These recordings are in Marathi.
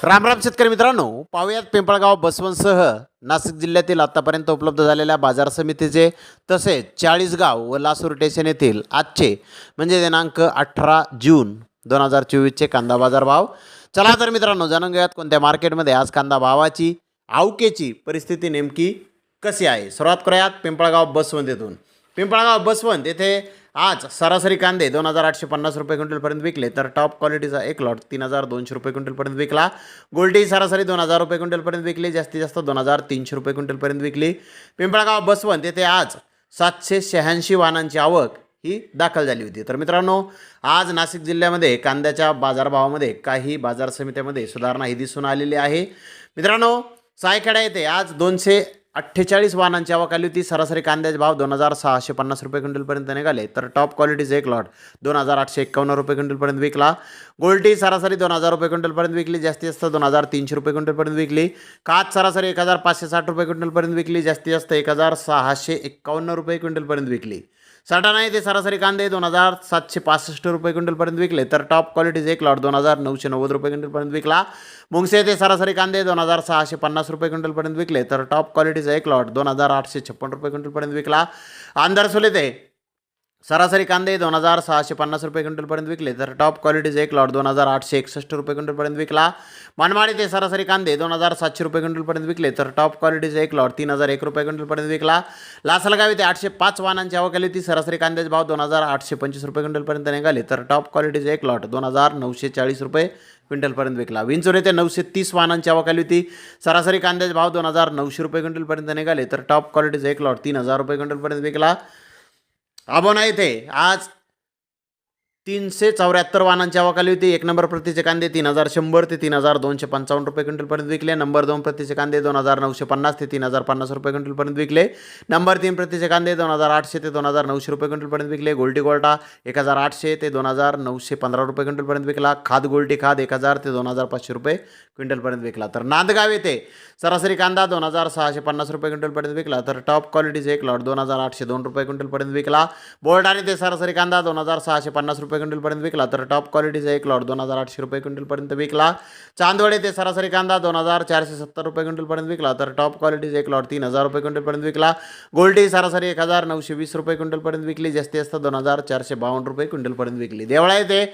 रामराम शेतकरी मित्रांनो पाहुयात पिंपळगाव बसवंतसह नाशिक जिल्ह्यातील आत्तापर्यंत उपलब्ध झालेल्या बाजार समितीचे तसेच चाळीसगाव व लासूर स्टेशन येथील आजचे म्हणजे दिनांक अठरा जून दोन हजार चोवीसचे कांदा बाजार भाव चला तर मित्रांनो जाणून घेऊयात कोणत्या मार्केटमध्ये आज कांदा भावाची आवकेची परिस्थिती नेमकी कशी आहे. सुरुवात करूयात पिंपळगाव बसवंत येथून. पिंपळगाव बसवंत येथे आज सरासरी कांदे दोन हजार आठशे पन्नास रुपये क्विंटलपर्यंत विकले तर टॉप क्वालिटीचा एक लॉट तीन हजार दोनशे रुपये क्विंटलपर्यंत विकला. गोल्डी सरासरी दोन हजार रुपये क्विंटलपर्यंत विकली जास्तीत जास्त दोन हजार तीनशे रुपये क्विंटलपर्यंत विकली. पिंपळगाव बसवंत येथे आज सातशे शहाऐंशी वाहनांची आवक ही दाखल झाली होती. तर मित्रांनो आज नाशिक जिल्ह्यामध्ये कांद्याच्या बाजारभावामध्ये काही बाजार समित्यामध्ये सुधारणा ही दिसून आलेली आहे. मित्रांनो सायखेडा येथे आज दोनशे अठ्ठेचाळीस वाहनांची आवक आली होती. सरासरी कांद्याचे भाव दोन हजार सहाशे पन्नास रुपये क्विंटलपर्यंत निघाले. तर टॉप क्वालिटीचे एक लॉट दोन हजार आठशे एक्कावन्न रुपये क्विंटलपर्यंत विकला. गोल्टी सरासरी दोन हजार रुपये क्विंटलपर्यंत विकली. जास्तीत जास्त दोन हजार तीनशे रुपये क्विंटलपर्यंत विकली. काच सरासरी एक हजार पाचशे साठ रुपये क्विंटलपर्यंत विकली. जास्तीत जास्त एक हजार सहाशे एक्कावन्न रुपये क्विंटलपर्यंत विकली. सटाणा येथे सरासरी कांदे दोन हजार सातशे पासष्ट रुपये क्विंटलपर्यंत विकले. तर टॉप क्वालिटीचे एक लॉट दोन हजार नऊशे नव्वद रुपये क्विंटलपर्यंत विकला. मुंगसे येथे सरासरी कांदे दोन हजार सहाशे पन्नास रुपये क्विंटलपर्यंत विकले. तर टॉप क्वालिटीचा एक लॉट दोन हजार आठशे छप्पन रुपये क्विंटलपर्यंत विकला. आंधारसोल येथे सरासरी कांदे दोन हजार सहाशे पन्नास रुपये क्विंटलपर्यंत विकले तर टॉप क्वालिटीज एक लॉट दोन हजार आठशे एकसष्ट रुपये क्विंटलपर्यंत विकला. मनमाड येथे सरासरी कांदे दोन हजार सातशे रुपये क्विंटलपर्यंत विकले तर टॉप क्वालिटीज एक लॉट तीन हजार एक रुपये क्विंटलपर्यंत विकला. लासलगाव येथे आठशे पाच वाहनांची आवक आली होती सरासरी कांद्याचे भाव दोन हजार आठशे पंचवीस रुपये क्विंटलपर्यंत निघाले तर टॉप क्वालिटीज एक लॉट दोन हजार नऊशे चाळीस रुपये क्विंटलपर्यंत विकला. विंचूर येथे नऊशे तीस वाहनांची आवक आली होती सरासरी कांद्याचे भाव दोन हजार नऊशे रुपये क्विंटलपर्यंत निघाले तर टॉप क्वालिटीज एक लॉट तीन हजार रुपये क्विंटलपर्यंत विकला. अबोना येथे आज तीनशे चौऱ्याहत्तर वाहनांची आवक होती. एक नंबर प्रतीचे कांदे तीन हजार शंभर ते तीन हजार दोनशे पंचावन्न रुपये क्विंटलपर्यंत विकले. नंबर दोन प्रतीचे कांदे दोन हजार नऊशे पन्नास ते तीन हजार पन्नास रुपये क्विंटलपर्यंत विकले. नंबर तीन प्रतीचे कांदे दोन हजार आठशे ते दोन हजार नऊशे रुपये क्विंटलपर्यंत विकले. गोल्टी गोल्टा एक हजार आठशे ते दोन हजार नऊशे पंधरा रुपये क्विंटलपर्यंत विकला. खाद गोल्टी खाद एक हजार ते दोन हजार पाचशे रुपये क्विंटलपर्यंत विकला. तर नांदगाव येथे सरासरी कांदा दोन हजार सहाशे पन्नास रुपये क्विंटलपर्यंत विकला. तर टॉप क्वालिटीचे एक लॉट दोन हजार आठशे दोन रुपये क्विंटलपर्यंत विकला. बोर्डाने ते सरासरी कांदा दोन हजार सहाशे पन्नास रुपये क्विंटलपर्यंत विकला. तर टॉप क्वालिटीचा एक लॉट दोन हजार आठशे रुपये क्विंटलपर्यंत विकला. चांदवड ते सरासरी कांदा दोन हजार चारशे सत्तर रुपये क्विंटलपर्यंत विकला. तर टॉप क्वालिटीचा एक लॉट तीन हजार रुपये क्विंटलपर्यंत विकला. गोल्डी सरासरी एक हजार नऊशे वीस रुपये क्विंटलपर्यंत विकली. जास्ती जास्त दोन हजार चारशे बावन्न रुपये क्विंटलपर्यंत विकली. देवळा येते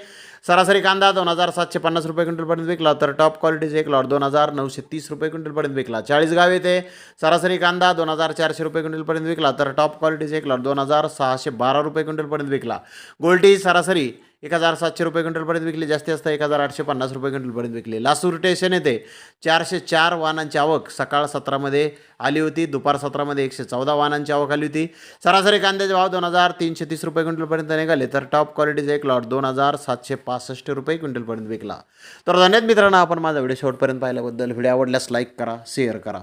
सरासरी कांदा दोन हजार सातशे पन्नास रुपये क्विंटलपर्यंत विकला तर टॉप क्वालिटीचे एक लॉट दोन हजार नऊशे तीस रुपये क्विंटलपर्यंत विकला. चाळीसगाव येथे सरासरी कांदा दोन हजार चारशे रुपये क्विंटलपर्यंत विकला तर टॉप क्वालिटीचे एक लॉट दोन हजार सहाशे बारा रुपये क्विंटलपर्यंत विकला. गोल्टी सरासरी एक हजार सातशे रुपये क्विंटलपर्यंत विकली. जास्ती जास्त एक हजार आठशे पन्नास रुपये क्विंटलपर्यंत विकली. लासूर स्टेशन येथे चारशे चार वाहनांची आवक. सकाळ सत्रामध्ये आली होती. दुपार सत्रामध्ये एकशे चौदा वाहनांची आवक आली होती. सरासरी कांद्याचे भाव दोन हजार तीनशे तीस रुपये क्विंटलपर्यंत निघाले. तर टॉप क्वालिटीचे एक लॉट दोन हजार सातशे पासष्ट रुपये क्विंटलपर्यंत विकला. तर धन्यवाद मित्रांनो. आपण माझा व्हिडिओ शेवटपर्यंत पाहिल्याबद्दल व्हिडिओ आवडल्यास लाईक करा शेअर करा.